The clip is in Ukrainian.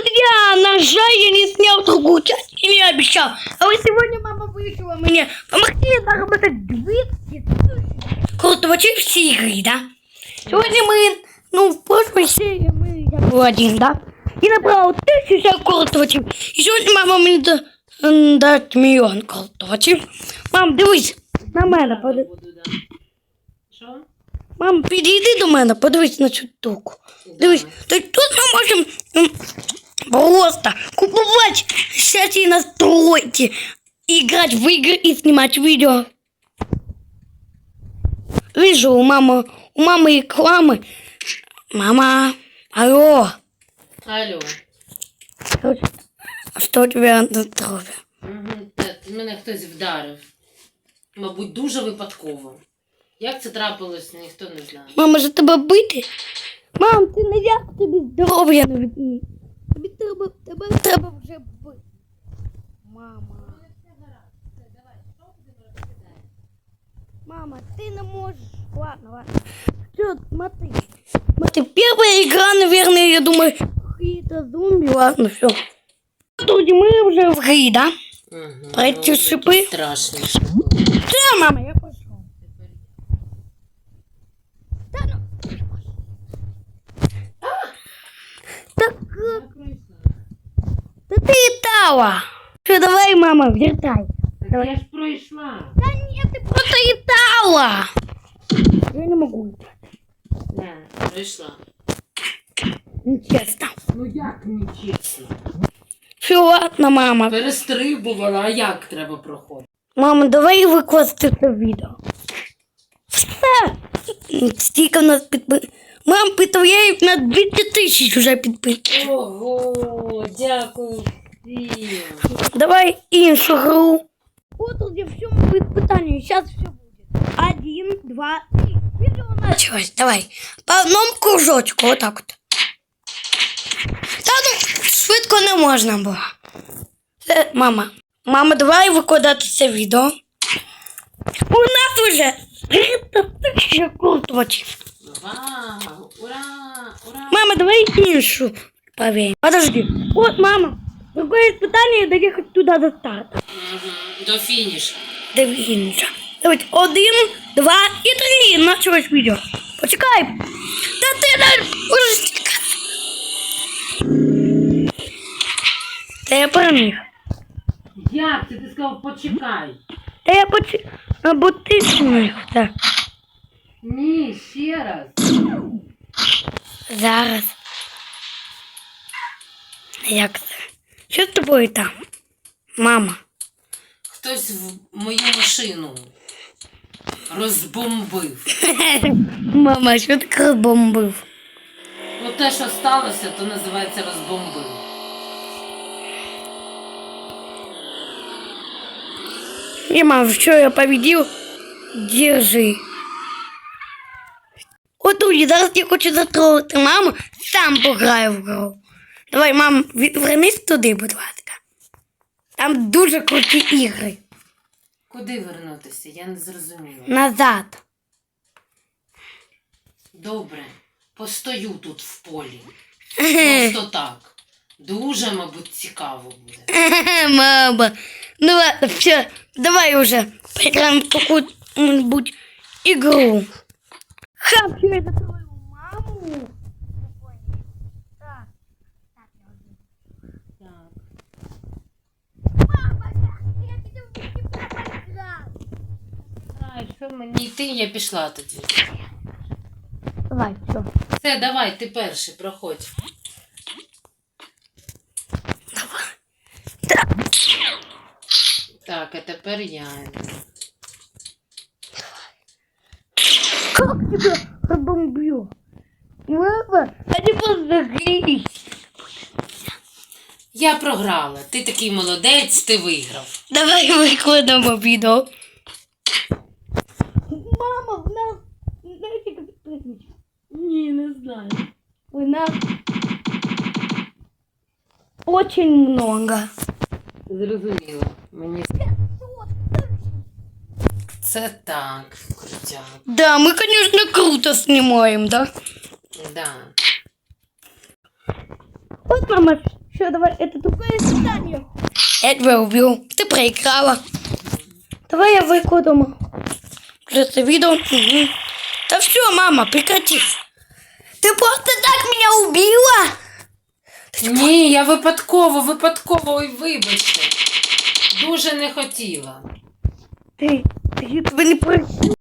Друзья, на жаль, я не снял другую часть и не обещал. А вот сегодня мама вышла мне помогти заработать 200 тысяч крутовачей все игры, да? Сегодня мы, ну, в прошлой серии мы, я был один, да? И набрал тысячу крутовачей. И сегодня мама мне да, м, дасть миллион крутовачей. Мам, дивись, на мене, подивись. Буду, да. Що? Мам, підійди до мене, подивись на цю штуку. Дивись, то тут ми можемо м, просто купувати всякі настройки, играть в игры и снимать видео. Вижу, у мамы, у мамы рекламы. Мама, алло, Алло. а что у тебя на здоровье? Угу. Так, мене хтось вдарив. Мабуть, дуже випадково. Як це трапилось, ніхто не знає. Мама, за тебе бити? Мам, ти не як тобі здоров'я не від... Тобі треба, тебе треба вже бити. Мама. Мама, ты не можешь. Ладно, ладно. Все, смотри. Смотри, первая игра, наверное, я думаю, какие-то зомби. Ладно, все. Тут мы уже в гри, да? Угу. Пройти шипи? Страшно. Все, мама, я летала. Все, давай, мама, вертай. Так я ж пройшла. Да нет, ты просто летала. Я не могу летать. Да, пройшла. Нечестно. Ну як нечесно? Все, ладно, мама. Перестрибувала, а як треба проходити? Мама, давай викласти це відео. Все. Стільки в нас підпис... Мам, питає на 200 тисяч вже підписів. Ого, дякую. Давай іншу гру. Вот тут я всем будет питание. Сейчас все будет. Один, два, три. Видео началось. Давай. По одному кружочку. Вот так вот. Та ну, швидко не можна було. Це, мама. Мама, давай викладати це відео. У нас вже 300 тисяч круточів. Ура, ура. Мама, давай іншу повеем. Подожди. Вот, мама. Другое испытание доехать туда до старта. Мгм, До фінішу. Дивіться. Давайте один, два і три. Началось відео. Почекай. Та ти не можеш чекати. Та я переміг. Як це? Ти сказав, почекай. Та я поч... Або ти зміг. Так. Ні, ще раз. Зараз. Як це? Що з тобою там? Мама. Хтось в мою машину розбомбив. Мама, що ти розбомбив? Ну те, що сталося, то називається розбомбив. Не, мам, что я победил? Держи. От зараз я хочу затролити маму, сам пограю в гру. Давай, мам, відвернись туди, будь ласка. Там дуже круті ігри. Куди вернутися? Я не зрозуміла. Назад. Добре, постою тут в полі. Просто так. Дуже, мабуть, цікаво буде. Мама. Ну ладно, все, давай уже поиграем в какую-нибудь игру. Что я затрою маму? Так. Так, я уже. Так. Мама, я хотел бы тебя поиграть. Ай, що мені йти, я пішла тоді. Давай, все. Все, давай, ти перший, проходь. Давай. Так. А тепер я. Как тебя разбомбил? Мама, а не позагрись. Я програла. Ти такий молодець, ти виграв. Давай викладемо відео. Мама, в нас... Знаете, как прыгнуть? Ні, не знаю. У нас... Очень много. Зрозуміло. Мені це так, крутяк. Да, мы, конечно, круто снимаем, да? Да. Вот, мама, Все, давай, это другое задание. Я тебя убил. Ты проиграла. Давай я выкладу это видео. Мгм. Да все, мама, прекрати. Ты просто так меня убила? Ні, я випадково, випадково, ой, вибачте. Дуже не хотіла. Ты, я тебя не просила.